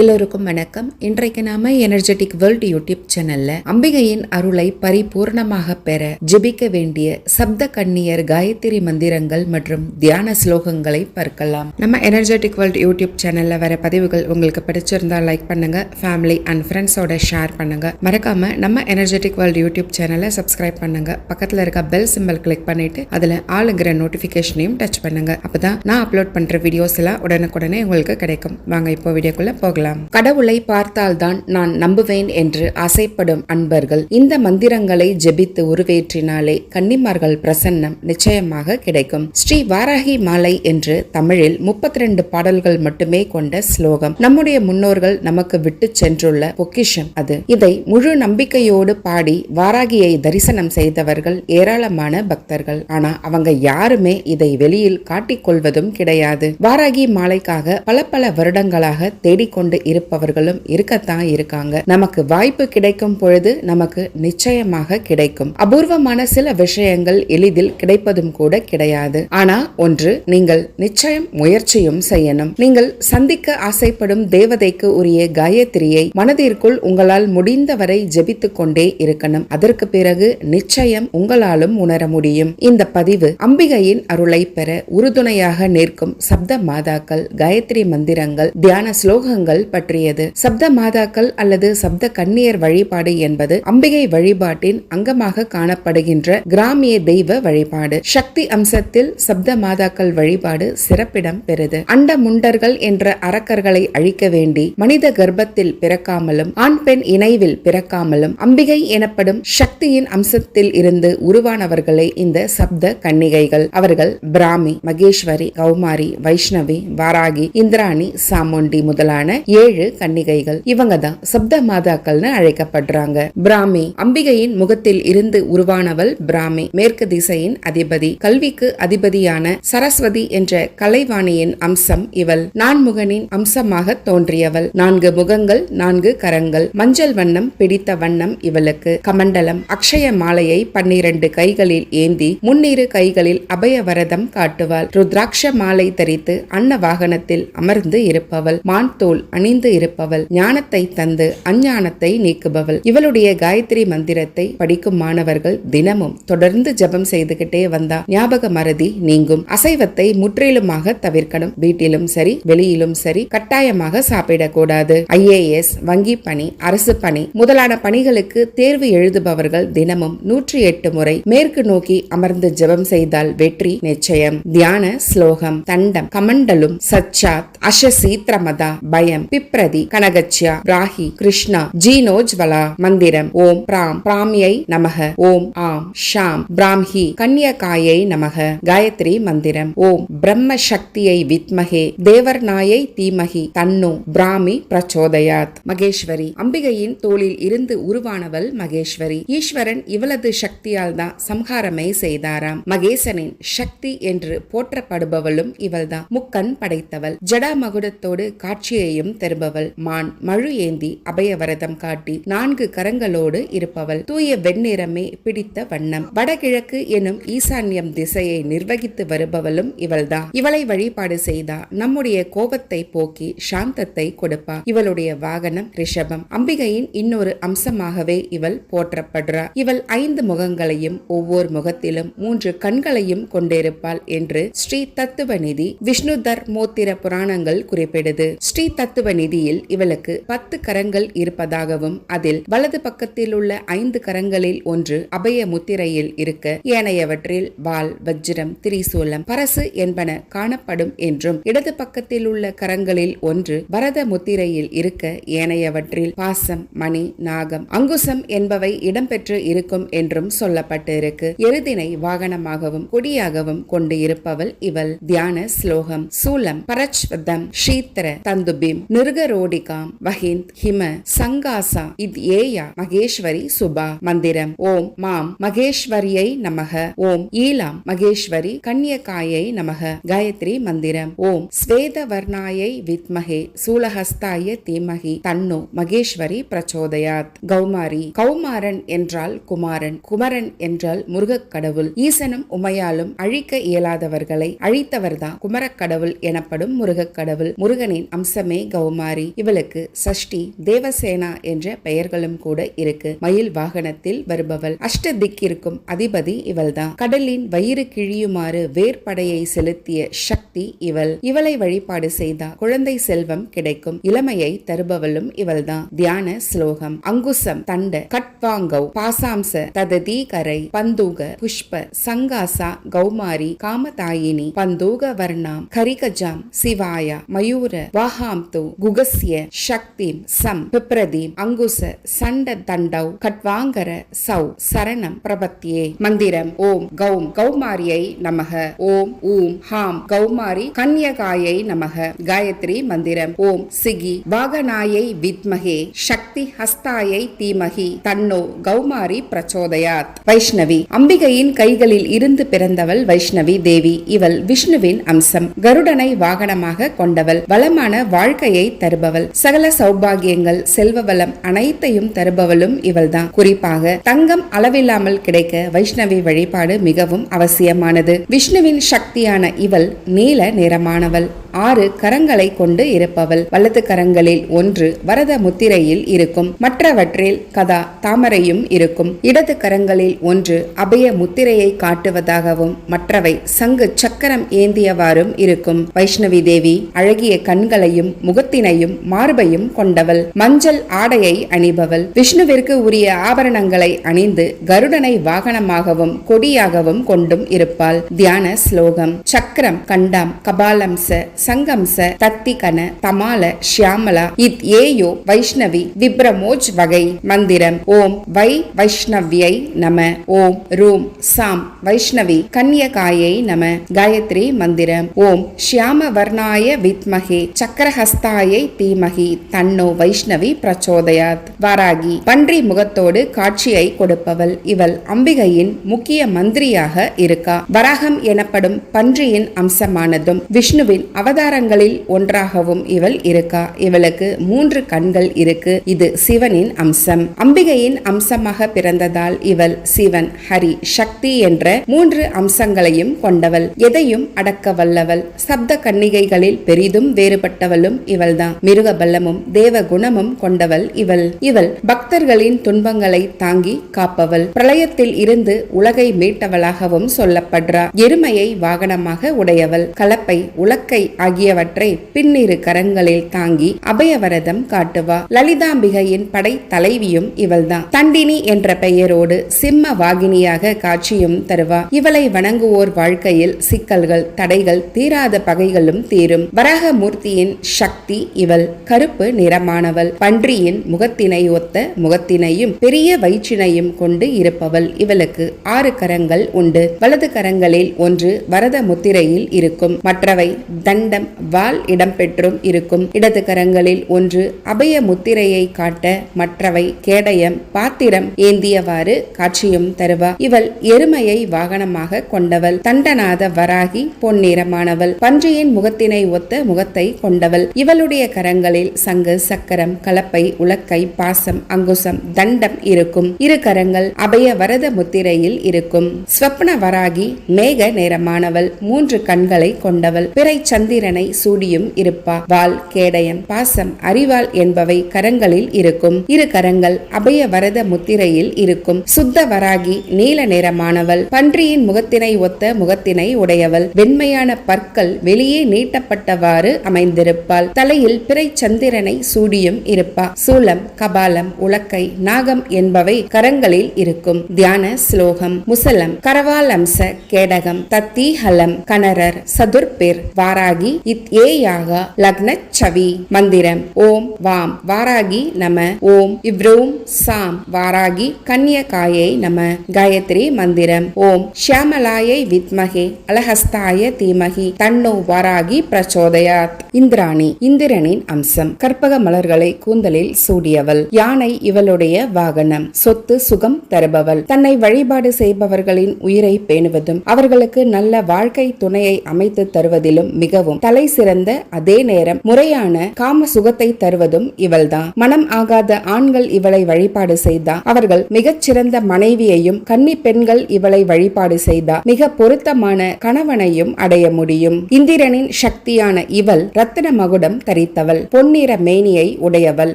எல்லோருக்கும் வணக்கம். இன்றைக்கு நாம எனர்ஜெட்டிக் வேர்ல்ட் யூடியூப் சேனல்ல அம்பிகையின் அருளை பரிபூர்ணமாக பெற ஜெபிக்க வேண்டிய சப்த கன்னியர் காயத்ரி மந்திரங்கள் மற்றும் தியான ஸ்லோகங்களை பார்க்கலாம். நம்ம எனர்ஜெட்டிக் வேர்ல்ட் யூடியூப் சேனல்ல வர பதிவுகள் உங்களுக்கு பிடிச்சிருந்தா லைக் பண்ணுங்க ஃபேமிலி அண்ட் ஃப்ரெண்ட்ஸோட ஷேர் பண்ணுங்க. மறக்காம நம்ம எனர்ஜெட்டிக் வேர்ல்ட் யூடியூப் சேனலை சப்ஸ்கிரைப் பண்ணுங்க. பக்கத்துல இருக்க பெல் சிம்பல் கிளிக் பண்ணிட்டு அதுல ஆளுங்கிற நோட்டிபிகேஷனையும் டச் பண்ணுங்க. அப்பதான் நான் அப்லோட் பண்ற வீடியோஸ் எல்லாம் உடனுக்குடனே உங்களுக்கு கிடைக்கும். வாங்க இப்போ வீடியோக்குள்ள போகலாம். கடவுளை பார்த்தால்தான் நான் நம்புவேன் என்று ஆசைப்படும் அன்பர்கள் இந்த மந்திரங்களை ஜெபித்து உருவேற்றினாலே கன்னிமார்கள் பிரசன்னம் நிச்சயமாக கிடைக்கும். ஸ்ரீ வாராகி மாலை என்று தமிழில் 32 பாடல்கள் மட்டுமே கொண்ட ஸ்லோகம். நம்முடைய முன்னோர்கள் நமக்கு விட்டு சென்றுள்ள பொக்கிஷம் அது. இதை முழு நம்பிக்கையோடு பாடி வாராகியை தரிசனம் செய்தவர்கள் ஏராளமான பக்தர்கள். ஆனா அவங்க யாருமே இதை வெளியில் காட்டிக்கொள்வதும் கிடையாது. வாராகி மாலைக்காக பல பல வருடங்களாக தேடிக்கொண்டு இருப்பவர்களும் இருக்கத்தான் இருக்காங்க. நமக்கு வாய்ப்பு கிடைக்கும் பொழுது நமக்கு நிச்சயமாக கிடைக்கும். அபூர்வமான சில விஷயங்கள் எளிதில் கிடைப்பதும் கூட கிடையாது. ஆனா ஒன்று நீங்கள் நிச்சயம் முயற்சியும் செய்யணும். நீங்கள் சந்திக்க ஆசைப்படும் தேவதைக்கு உரிய காயத்ரியை மனதிற்குள் உங்களால் முடிந்தவரை ஜெபித்துக் கொண்டே இருக்கணும். அதற்கு பிறகு நிச்சயம் உங்களாலும் உணர முடியும். இந்த பதிவு அம்பிகையின் அருளை பெற உறுதுணையாக நிற்கும் சப்த மாதாக்கள் காயத்ரி மந்திரங்கள் தியான ஸ்லோகங்கள் பற்றியது சப்த மாதாக்கள் அல்லது சப்த கன்னியர் வழிபாடு என்பது அம்பிகை வழிபாட்டின் அங்கமாக காணப்படுகின்ற கிராமிய தெய்வ வழிபாடு. சக்தி அம்சத்தில் சப்த மாதாக்கள் வழிபாடு சிறப்பிடம் பெறுது. அண்ட முண்டர்கள் என்ற அரக்கர்களை அழிக்க வேண்டி மனித கர்ப்பத்தில் பிறக்காமலும் ஆண் பெண் இணைவில் பிறக்காமலும் அம்பிகை எனப்படும் சக்தியின் அம்சத்தில் இருந்து உருவானவர்களே இந்த சப்த கன்னிகைகள். அவர்கள் பிராமி மகேஸ்வரி கௌமாரி வைஷ்ணவி வாராகி இந்திராணி சாமுண்டி முதலான ஏழு கன்னிகைகள். இவங்க தான் சப்த மாதாக்கள்னு அழைக்கப்படுறாங்க. பிராமி அம்பிகையின் முகத்தில் இருந்து உருவானவள் பிராமி. மேற்கு திசையின் அதிபதி கல்விக்கு அதிபதியான சரஸ்வதி என்ற கலைவாணியின் அம்சம் இவள். நான்முகனின் அம்சமாக தோன்றியவள். நான்கு முகங்கள் நான்கு கரங்கள். மஞ்சள் வண்ணம் பிடித்த வண்ணம் இவளுக்கு. கமண்டலம் அக்ஷய மாலையை பன்னிரண்டு கைகளில் ஏந்தி முன்னிரு கைகளில் அபயவரதம் காட்டுவாள். ருத்ராட்ச மாலை தரித்து அன்ன வாகனத்தில் அமர்ந்து இருப்பவள். மான் தோல் அணிந்து இருப்பவள். ஞானத்தை தந்து அஞ்ஞானத்தை நீக்குபவள். இவளுடைய காயத்ரி மந்திரத்தை படிக்கும் மாணவர்கள் தினமும் தொடர்ந்து ஜெபம் செய்துகிட்டே வந்தா ஞாபக மறதி நீங்கும். அசைவத்தை முற்றிலுமாக தவிர்க்கணும். வீட்டிலும் சரி வெளியிலும் சரி கட்டாயமாக சாப்பிடக்கூடாது. ஐஏஎஸ் வங்கி பணி அரசு பணி முதலான பணிகளுக்கு தேர்வு எழுதுபவர்கள் தினமும் நூற்றி எட்டு முறை மேற்கு நோக்கி அமர்ந்து ஜெபம் செய்தால் வெற்றி நிச்சயம். தியான ஸ்லோகம் தண்டம் கமண்டலும் சச்சாத் அஷசீத்ரமதா பயம். பிப்ரதி கனகச்சியா ராகி கிருஷ்ணா ஜீனோஜ்வலா மந்திரம் ஓம் பிராம் பிராமியை நமக ஓம் ஆம் ஷாம் பிராம்ஹி கன்யகாயை நமக காயத்ரி மந்திரம் ஓம் பிரம்ம சக்தியை வித்மகே தேவர்நாயை தீமகி தன்னு பிராமி பிரச்சோதயாத். மகேஸ்வரி அம்பிகையின் தோளில் இருந்து உருவானவள் மகேஸ்வரி. ஈஸ்வரன் இவளது சக்தியால் தான் சம்ஹாரமை செய்தாராம். மகேசனின் சக்தி என்று போற்றப்படுபவளும் இவள்தான். முக்கண் படைத்தவள். ஜடா மகுடத்தோடு காட்சியையும் தருபவள். மான் மழு ஏந்தி அபயவரதம் காட்டி நான்கு கரங்களோடு இருப்பவள். தூய வெண்ணிறமே பிடித்த வண்ணம். வடகிழக்கு எனும் ஈசான்யம் திசையை நிர்வகித்து வருபவளும் இவள்தான் இவளை வழிபாடு செய்தா. நம்முடைய கோபத்தை போக்கி சாந்தத்தை கொடுப்பா. இவளுடைய வாகனம் ரிஷபம். அம்பிகையின் இன்னொரு அம்சமாகவே இவள் போற்றப்படுறா. இவள் ஐந்து முகங்களையும் ஒவ்வொரு முகத்திலும் மூன்று கண்களையும் கொண்டிருப்பாள் என்று ஸ்ரீ தத்துவ நிதி விஷ்ணு தர்மோத்திர புராணங்கள் குறிப்பிடுது. ஸ்ரீ தத்துவ நிதியில் இவளுக்கு பத்து கரங்கள் இருப்பதாகவும் அதில் வலது பக்கத்தில் உள்ள ஐந்து கரங்களில் ஒன்று அபய முத்திரையில் இருக்க ஏனையவற்றில் வால் வஜ்ரம் திரிசூலம் பரசு என்பன காணப்படும் என்றும் இடது பக்கத்தில் உள்ள கரங்களில் ஒன்று பரத முத்திரையில் இருக்க ஏனையவற்றில் பாசம் மணி நாகம் அங்குசம் என்பவை இடம்பெற்று இருக்கும் என்றும் சொல்லப்பட்டிருக்கு. எருதினை வாகனமாகவும் கொடியாகவும் கொண்டு இருப்பவள் இவள். தியான ஸ்லோகம் சூலம் பரச்வதம் ஷீத்ர தந்துபிம் நிருகரோடிகாம் வஹிந்த் ஹிம சங்காசா இத் ஏயா மகேஸ்வரி சுபா மந்திரம். ஓம் மாம் மகேஸ்வரியை நமக. ஓம் ஈலாம் மகேஸ்வரி கன்யகாயை நமக. காயத்ரி மந்திரம். ஓம் ஸ்வேத வர்ணாயை வித்மகே. சூலஹஸ்தாய தீமகி. தன்னு மகேஸ்வரி பிரச்சோதயாத். கௌமாரி கௌமாரன் என்றால் குமாரன். குமரன் என்றால் முருகக் கடவுள். ஈசனும் உமையாலும் அழிக்க இயலாதவர்களை அழித்தவர்தான் குமரக் கடவுள் எனப்படும் முருகக் கடவுள். முருகனின் அம்சமே கௌ கௌமாரி இவளுக்கு சஷ்டி தேவசேனா என்ற பெயர்களும் கூட இருக்கு. மயில் வாகனத்தில் வருபவள். அஷ்ட திக்கிற்கும் அதிபதி இவள்தான். கடலின் வயிறு கிழியுமாறு வேர்படையை செலுத்திய சக்தி இவள். இவளை வழிபாடு செய்தால் குழந்தை செல்வம் கிடைக்கும். இளமையை தருபவளும் இவள்தான். தியான ஸ்லோகம். அங்குசம் தண்ட கட்வாங்கவ் பாசாம்ச தததீகரை பந்தூக புஷ்ப சங்காசா கௌமாரி காமதாயினி பந்தூக வர்ணாம் கரிகஜாம் சிவாயா மயூர வாஹாம்து குகஸ்ய சக்திம் சம் பிப்ரதீம் அங்குச சண்ட தண்டவ் கட்வாங்கர சௌ சரணம் பிரபத்தியே. மந்திரம் ஓம் கௌம் கௌமாரியை நமக. ஓம் ஊம் ஹாம் கௌமாரி கன்யகாயை நமக. காயத்ரி மந்திரம் ஓம் சிகி வாகனாயை வித்மகே. சக்தி ஹஸ்தாயை தீமகி. தன்னோ கௌமாரி பிரச்சோதயாத். வைஷ்ணவி அம்பிகையின் கைகளில் இருந்து பிறந்தவள் வைஷ்ணவி தேவி. இவள் விஷ்ணுவின் அம்சம். கருடனை வாகனமாக கொண்டவள். வளமான வாழ்க்கையை தருபவள். சகல சௌபாகியங்கள் செல்வ வளம் அனைத்தையும் தருபவளும் இவள்தான். குறிப்பாக தங்கம் அளவில்லாமல் கிடைக்க வைஷ்ணவி வழிபாடு மிகவும் அவசியமானது. விஷ்ணுவின் சக்தியான இவள் நீல நிறமானவள். ஆறு கரங்களை கொண்டு இருப்பவள். வலது கரங்களில் ஒன்று வரத முத்திரையில் இருக்கும். மற்றவற்றில் கதா தாமரையும் இருக்கும். இடது கரங்களில் ஒன்று அபய முத்திரையை காட்டுவதாகவும் மற்றவை சங்கு சக்கரம் ஏந்தியவாறும் இருக்கும். வைஷ்ணவி தேவி அழகிய கண்களையும் முகத்தினையும் மார்பையும் கொண்டவள். மஞ்சள் ஆடையை அணிபவள். விஷ்ணுவிற்கு உரிய ஆபரணங்களை அணிந்து கருடனை வாகனமாகவும் கொடியாகவும் கொண்டும் இருப்பாள். தியான ஸ்லோகம். சக்கரம் கண்டாம் கபாலம்ச சங்கம்ச தத்திகன தமால ஷியாமலா இத் ஏயோ வைஷ்ணவி விப்ரமோஜ் வகை. மந்திரம் ஓம் வை வைஷ்ணவ்யை நம ஓம் ரூம் சாம் வைஷ்ணவி கன்யகாயை நம. காயத்ரி மந்திரம் ஓம் ஷியாம வர்ணாய வித்மகே சக்கரஹஸ்தாயை தீமகி தன்னோ வைஷ்ணவி பிரச்சோதயாத். வாராகி பன்றி முகத்தோடு காட்சியை கொடுப்பவள். இவள் அம்பிகையின் முக்கிய மந்திரியாக இருக்கா. வராகம் எனப்படும் பன்றியின் அம்சமானதும் விஷ்ணுவின் அவ அவதாரங்களில் ஒன்றாகவும் இவள் இருக்கா? இவளுக்கு மூன்று கண்கள் இருக்கு. இது சிவனின் அம்சம். அம்பிகையின் அம்சமாக பிறந்ததால் இவள் சிவன் ஹரி சக்தி என்ற மூன்று அம்சங்களையும் கொண்டவள். எதையும் அடக்க வல்லவள். சப்த கன்னிகைகளில் பெரிதும் வேறுபட்டவளும் இவள்தான். மிருக பல்லமும் தேவ குணமும் கொண்டவள் இவள். இவள் பக்தர்களின் துன்பங்களை தாங்கி காப்பவள். பிரளயத்தில் இருந்து உலகை மீட்டவளாகவும் சொல்லப்படுறா. எருமையை வாகனமாக உடையவள். கலப்பை உலக்கை ஆகியவற்றை பின்னிரு கரங்களில் தாங்கி அபயவரதம் காட்டுவா. லலிதாம்பிகையின் படை தலைவியும் இவள்தான். தண்டினி என்ற பெயரோடு சிம்ம வாகினியாக காட்சியும் தருவா. இவளை வணங்குவோர் வாழ்க்கையில் சிக்கல்கள் தடைகள் தீராத பகைகளும் தீரும். வராகமூர்த்தியின் சக்தி இவள். கருப்பு நிறமானவள். பன்றியின் முகத்தினை ஒத்த முகத்தினையும் பெரிய வயிற்றினையும் கொண்டு இருப்பவள். இவளுக்கு ஆறு கரங்கள் உண்டு. வலது கரங்களில் ஒன்று வரத முத்திரையில் இருக்கும். மற்றவை தண்ட தண்டம் வால் இடம்பெற்றும் இருக்கும். இடது கரங்களில் ஒன்று அபய முத்திரையை காட்ட மற்றவை கேடயம் பாத்திரம் ஏந்தியவாறு காட்சியும் தருவா. இவள் எருமையை வாகனமாக கொண்டவள். தண்டநாத வராகி பொன்னிறமானவள் பன்றியின் முகத்தினை ஒத்த முகத்தை கொண்டவள். இவளுடைய கரங்களில் சங்கு சக்கரம் கலப்பை உலக்கை பாசம் அங்குசம் தண்டம் இருக்கும். இரு கரங்கள் அபய வரத முத்திரையில் இருக்கும். ஸ்வப்ன வராகி மேக நிறமானவள். மூன்று கண்களை கொண்டவள். பிறை சந்தி சந்திரனை சூடியும் இருப்பா. வால் கேடயம் பாசம் அறிவால் என்பவை கரங்களில் இருக்கும். இரு கரங்கள் அபய வரத முத்திரையில் இருக்கும். சுத்த வராகி நீல நிறமானவள். பன்றியின் முகத்தினை ஒத்த முகத்தினை உடையவள். வெண்மையான பற்கள் வெளியே நீட்டப்பட்டவாறு அமைந்திருப்பாள். தலையில் பிறை சந்திரனை சூடியும் இருப்பா. சூலம் கபாலம் உலக்கை நாகம் என்பவை கரங்களில் இருக்கும். தியான ஸ்லோகம். முசலம் கரவாலம்ச கேடகம் தத்தி ஹலம் கனரர் சதுர்பிர் வாராகி இத் ஏ யாக லக்ன சவி மந்திரம். ஓம் வாம் வாராகி நம. ஓம் இவ்ரோம் சாம் வாராகி கன்யகாயை நம. காயத்ரி மந்திரம். ஓம் ஷியாமலாயை வித்மகே அலஹஸ்தாய தீமகி. தன்னோ வாராகி பிரச்சோதயாத். இந்திராணி இந்திரனின் அம்சம். கற்பக மலர்களை கூந்தலில் சூடியவள். யானை இவளுடைய வாகனம். சொத்து சுகம் தருபவள். தன்னை வழிபாடு செய்பவர்களின் உயிரை பேணுவதும் அவர்களுக்கு நல்ல வாழ்க்கை துணையை அமைத்து தருவதிலும் மிகவும் ஆகும் தலை சிறந்த அதே நேரம் முறையான காம சுகத்தை தருவதும் இவள்தான் மனம் ஆகாத ஆண்கள் இவளை வழிபாடு செய்தா. அவர்கள் மிகச்சிறந்த மனைவியையும் கன்னி பெண்கள் இவளை வழிபாடு செய்தா. மிக பொருத்தமான கணவனையும் அடைய முடியும். இந்திரனின் சக்தியான இவள் ரத்தின மகுடம் தரித்தவள். பொன்னிற மேனியை உடையவள்.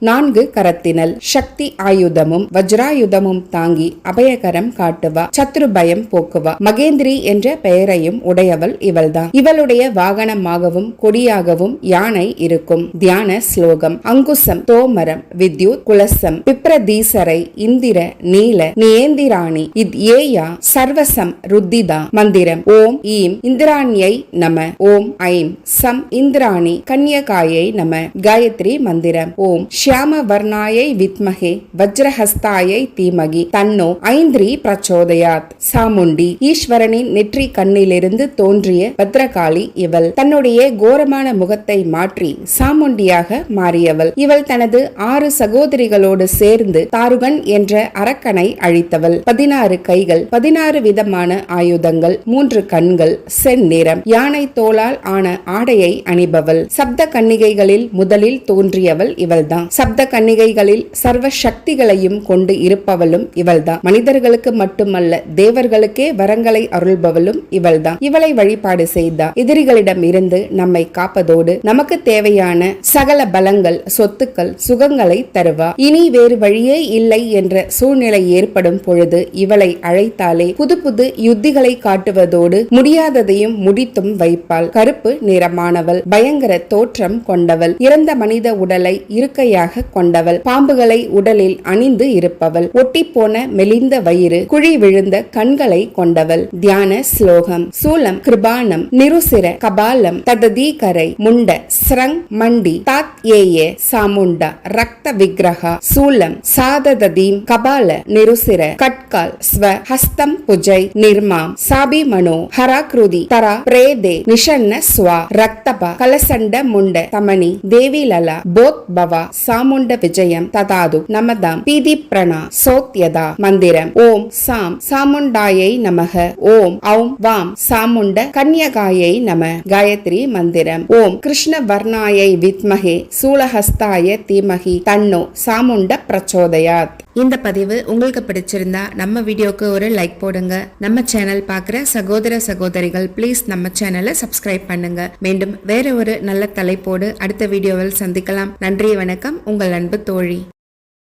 நான்கு கரத்தினல் சக்தி ஆயுதமும் வஜ்ராயுதமும் தாங்கி அபயகரம் காட்டுவா. சத்ரு பயம் போக்குவா. மகேந்திரி என்ற பெயரையும் உடையவள் இவள்தான் இவளுடைய வாகனமாக வாகனமாகவும் கொடியாகவும் யானை இருக்கும். தியான ஸ்லோகம். அங்குசம் தோமரம் வித்யுத் குலசம் பிப்ரதீசரை இந்திர நீல நியேந்திராணி இத் ஏயா சர்வசம் ருத்திதா மந்திரம். ஓம் ஈம் இந்திராணியை நம. ஓம் ஐம் சம் இந்திராணி கன்யகாயை நம. காயத்ரி மந்திரம். ஓம் ஷியாம வர்ணாயை வித்மகே வஜ்ரஹஸ்தாயை தீமகி தன்னோ ஐந்திரி பிரச்சோதயாத். சாமுண்டி ஈஸ்வரனின் நெற்றி கண்ணிலிருந்து தோன்றிய பத்ரகாளி இவள். தன்னுடைய கோரமான முகத்தை மாற்றி சாமுண்டியாக மாறியவள். இவள் தனது ஆறு சகோதரிகளோடு சேர்ந்து தாருகன் என்ற அரக்கனை அழித்தவள். பதினாறு கைகள் பதினாறு விதமான ஆயுதங்கள் மூன்று கண்கள் செந்நிறம் யானை தோளால் ஆன ஆடையை அணிபவள். சப்த கன்னிகைகளில் முதலில் தோன்றியவள் இவள்தான். சப்த கன்னிகைகளில் சர்வ சக்திகளையும் கொண்டு இருப்பவளும் இவள்தான். மனிதர்களுக்கு மட்டுமல்ல தேவர்களுக்கே வரங்களை அருள்பவளும் இவள்தான். இவளை வழிபாடு செய்தார் எதிரிகளிடம் இருந்து நம்மை காப்பதோடு நமக்கு தேவையான சகல பலங்கள் சொத்துக்கள் சுகங்களை தருவா. இனி வேறு வழியே இல்லை என்ற சூழ்நிலை ஏற்படும் பொழுது இவளை அழைத்தாலே புது புது யுத்திகளை காட்டுவதோடு முடியாததையும் முடித்தும் வைப்பாள். கருப்பு நிறமானவள் பயங்கர தோற்றம் கொண்டவள் இறந்த மனித உடலை இருக்கையாக கொண்டவள் பாம்புகளை உடலில் அணிந்து இருப்பவள் ஒட்டிப்போன மெலிந்த வயிறு குழி விழுந்த கண்களை கொண்டவள். தியான ஸ்லோகம். சூலம் கிருபானம் நிருசிர கபாலம் தததீகரை முண்ட ஸ்ரங் மண்டி தாத் ஏய சாமுண்டா ரக்த விக்கிரகா சூலம் சாதததீம் கபால நிருசிர கட்கால் ஸ்வ ஹஸ்தம் புஜை நிர்மாம் சாபி மனோ ஹராக்ருதி தரா பிரேதே நிஷன்ன ஸ்வா ரக்தபா கலசண்ட முண்ட தமணி தேவி லலா போத் பவா சாமுண்ட விஜயம் ததாது நமதாம் பீதி பிரணா சோத்யதா மந்திரம் ஓம் சாம் சாமுண்டாயை நமக ஓம் ஔம் வாம் சாமுண்ட கன்யகாயை நம காயத்ரி மந்திரம். ஓம் கிருஷ்ண வர்ணாயை வித்மகே சூலஹஸ்தாய தீமகி தன்னோ சாமுண்ட பிரச்சோதயாத். இந்த பதிவு உங்களுக்கு பிடிச்சிருந்தா நம்ம வீடியோக்கு ஒரு லைக் போடுங்க. நம்ம சேனல் பார்க்குற சகோதர சகோதரிகள் ப்ளீஸ் நம்ம சேனலை சப்ஸ்கிரைப் பண்ணுங்க. மீண்டும் வேற ஒரு நல்ல தலைப்போடு அடுத்த வீடியோவில் சந்திக்கலாம். நன்றி வணக்கம். உங்கள் அன்பு தோழி.